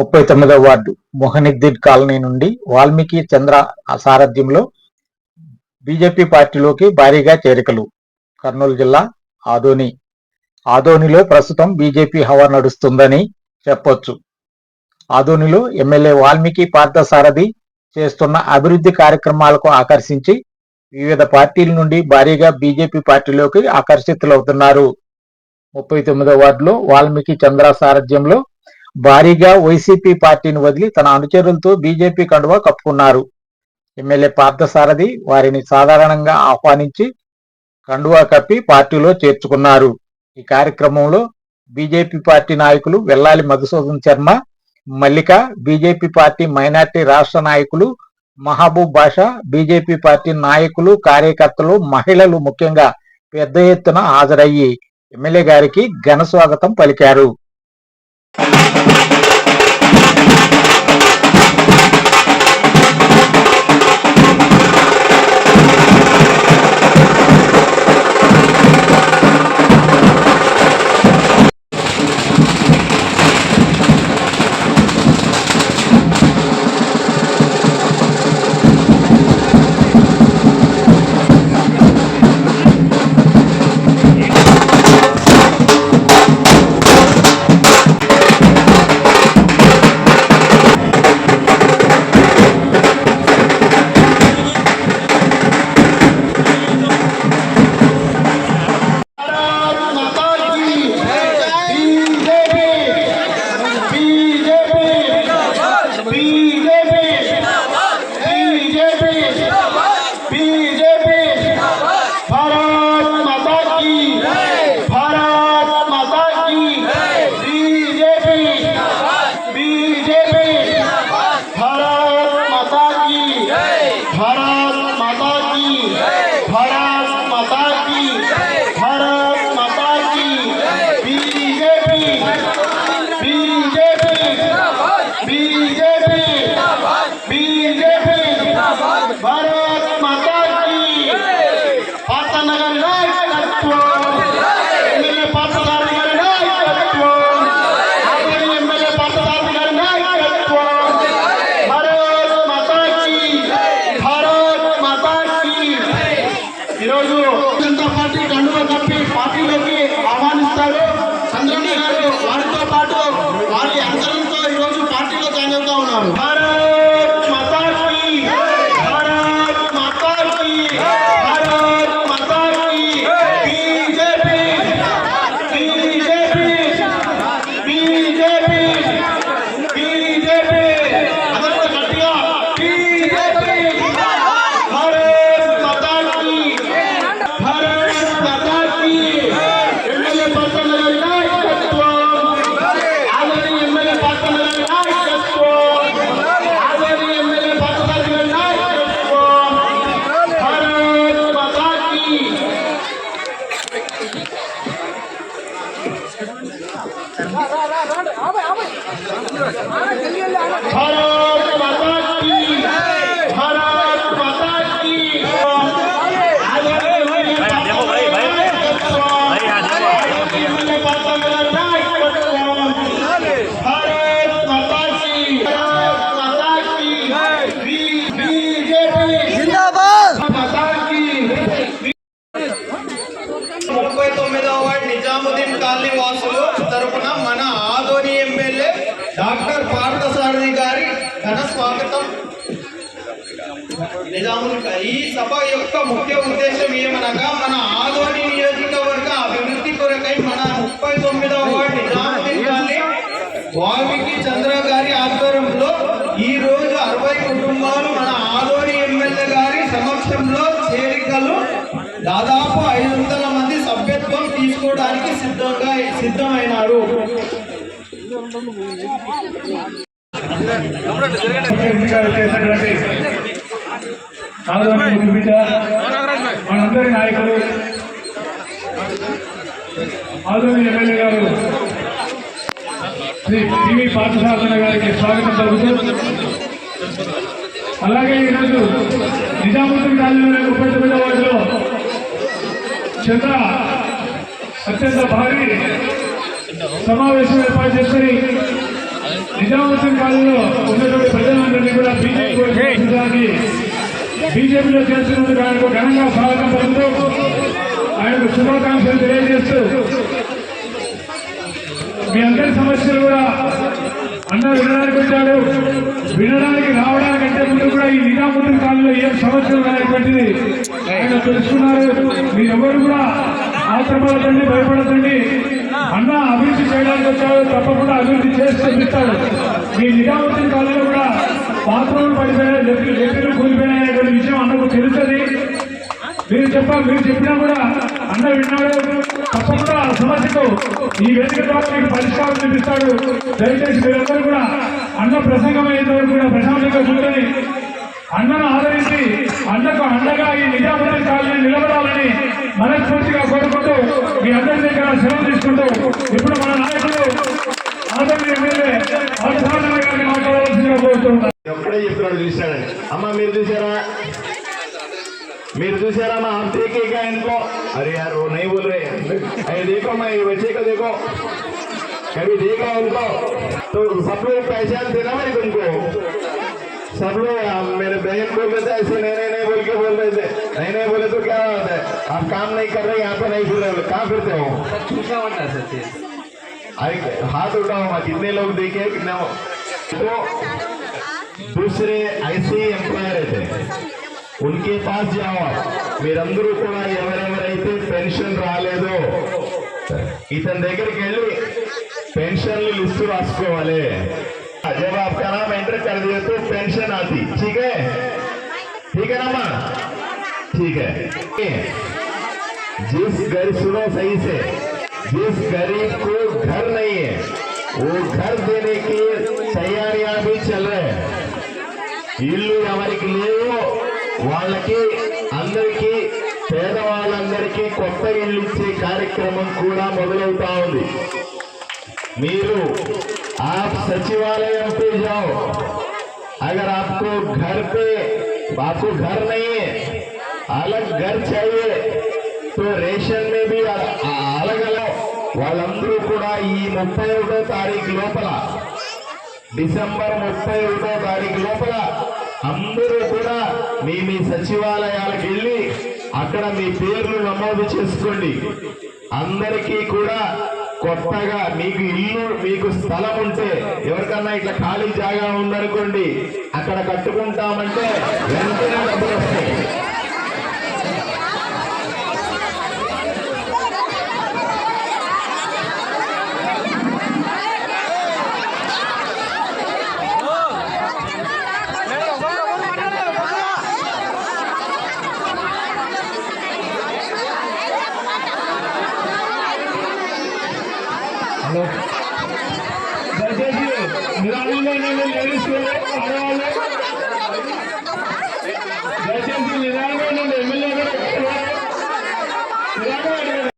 ముప్పై తొమ్మిదవ ward మొహనిద్దీన్ colony నుండి వాల్మీకి చంద్ర సారథ్యంలో బీజేపీ పార్టీలోకి భారీగా చేరికలు. కర్నూలు జిల్లా ఆదోని. ఆదోనిలో ప్రస్తుతం బీజేపీ హవా నడుస్తుందని చెప్పొచ్చు. ఆదోనిలో ఎమ్మెల్యే వాల్మీకి పార్థసారథి చేస్తున్న అభివృద్ధి కార్యక్రమాలకు ఆకర్షించి వివిధ పార్టీల నుండి భారీగా బీజేపీ పార్టీలోకి ఆకర్షితులవుతున్నారు. ముప్పై తొమ్మిదో వార్డులో వాల్మీకి చంద్ర సారథ్యంలో భారీగా వైసీపీ పార్టీని వదిలి తన అనుచరులతో బీజేపీ కండువా కప్పుకున్నారు. ఎమ్మెల్యే పార్థసారథి వారిని సాధారణంగా ఆహ్వానించి కండువా కప్పి పార్టీలో చేర్చుకున్నారు. ఈ కార్యక్రమంలో బీజేపీ పార్టీ నాయకులు Vellali Madhusudan Sharma Mallika BJP party minority రాష్ట్ర నాయకులు మహబూబ్ బాషా బీజేపీ పార్టీ నాయకులు కార్యకర్తలు మహిళలు ముఖ్యంగా పెద్ద ఎత్తున హాజరయ్యి ఎమ్మెల్యే గారికి ఘన స్వాగతం పలికారు. Thank you. వారితో పాటు వారి అందరితో ఈరోజు పార్టీలో జాయిన్ అవుతా ఉన్నారు. నిజాముద్దీన్ కాలనీ వాసులు తరపున మన ఆదోని ఎమ్మెల్యే డాక్టర్ పార్థసారథి గారి ఘన స్వాగతం. నిజాముద్దీన్ ఈ సభ యొక్క ముఖ్య ఉద్దేశం ఏమనగా మన ఆదోని నియోజకవర్గ సిద్ధంగా సిద్ధమైనారు మనందరి నాయకులు ఆదోని ఎమ్మెల్యే గారు శ్రీ టీవీ పార్థసారథన గారికి స్వాగతం పలుకుతూ అలాగే ఈరోజు నిజాముద్దీన్ కాలనీలోని ముప్పై తొమ్మిదో వార్డులో చంద్ర అత్యంత భారీ సమావేశం ఏర్పాటు చేసుకుని నిజాముద్దీన్ కాలంలో ఉన్నటువంటి ప్రజలందరినీ కూడా బీజేపీ బీజేపీలో చేస్తున్నందుకు ఆయనకు ఘనంగా స్వాగతం పలుకుతూ ఆయనకు శుభాకాంక్షలు తెలియజేస్తూ మీ అందరి సమస్యలు కూడా అన్న వినడానికి వచ్చాడు వినడానికి రావడానికంటే ముందు కూడా ఈ నిజాముద్దీన్ కాలంలో ఏం సమస్యలు అనేటువంటిది ఆయన తెలుసుకున్నారు. మీరెవరు కూడా ఆత్రపడతండి భయపడతండి అన్న అభివృద్ధి చేయడానికి వచ్చాడు తప్పకుండా అభివృద్ధి చేసి చూపిస్తాడు మీ నిజాముద్దీన్ కాలంలో కూడా బాత్రూమ్లు పడిపోయాయి వ్యక్తులు లెక్కలు కూలిపోయినాయి విషయం అన్నకు తెలుస్తుంది. మీరు చెప్పాలి మీరు చెప్పినా కూడా అన్న విన్నాడు. తప్పకుండా ఆ సమస్యకు ఈ వేదిక ద్వారా మీకు పరిష్కారం చూపిస్తాడు దయచేసి మీరందరూ కూడా అన్న ప్రసంగం వరకు కూడా ప్రశాంతంగా కూర్చొని అన్నను ఆదరించి అన్నకు అండగా ఈ నిజాముద్దీన్ కాలనీ నిలబడాలని మనస్ఫూర్తిగా కోరుకుంటూ మీ అందరి దగ్గర సెలవు తీసుకుంటూ ఇప్పుడు మన నాయకుడు ఆదరణ ఎమ్మెల్యే ఆదిసారణ గారిని మాట్లాడవలసిందిగా కోరుతున్నాను ఎప్పుడే చెప్తున్నాడు చూశాడని అమ్మ మీరు చూసారా మీరు చూసారా మా आप देखे क्या इनको अरे यार वो नहीं बोल रहे अरे देखो मैं ये बच्चे को देखो कभी देखा उनको तो सब लोग पहचानते ना मेरे तुमको सब लोग आ, मेरे बहन बोल रहे थे ऐसे नहीं नहीं नहीं बोल के बोल रहे थे नहीं नहीं बोले तो क्या होता है आप काम नहीं कर रहे यहाँ पे नहीं फिर रहे कहाँ फिरते हो अरे हाथ उठाओ मत कितने लोग देखे कितना तो दूसरे ऐसे ही ఎంప్లాయర్ అయితే ఉన్కే పాస్ జావా మీరందరూ కూడా ఎవరెవరైతే పెన్షన్ రాలేదో ఇతని దగ్గరికి వెళ్ళి పెన్షన్లు లిస్టు రాసుకోవాలి जब आपका नाम एंटर कर दिए तो पेंशन आती ठीक है ठीक है ना माँ ठीक है जिस घर सुनो सही से जिस गरीब को घर नहीं है वो घर देने की तैयारियां भी चल रहे हैं ఇల్లు ఎవరికి లేవో వాళ్ళకి అందరికీ పేదవాళ్ళందరికీ కొత్త ఇల్లు ఇచ్చే కార్యక్రమం కూడా మొదలవుతా ఉంది మీరు आप सचिवालय पे जाओ अगर आपको घर पे आपको घर नहीं है अलग घर चाहिए तो రేషన్ में भी अलग अलग వాళ్ళందరూ కూడా ఈ ముప్పై ఒకటో తారీఖు లోపల డిసెంబర్ ముప్పై ఒకటో తారీఖు లోపల అందరూ కూడా మీ మీ సచివాలయాలకు వెళ్ళి అక్కడ మీ పేర్లు నమోదు చేసుకోండి అందరికీ కూడా కొత్తగా మీకు ఇల్లు మీకు స్థలం ఉంటే ఎవరికన్నా ఇట్లా ఖాళీ జాగా ఉందనుకోండి అక్కడ కట్టుకుంటామంటే వెంటనే డబ్బులు వస్తాయి. దయచేసి నిదానంగా లేడీస్ ఆడవాళ్ళు దయచేసి నిదానంగా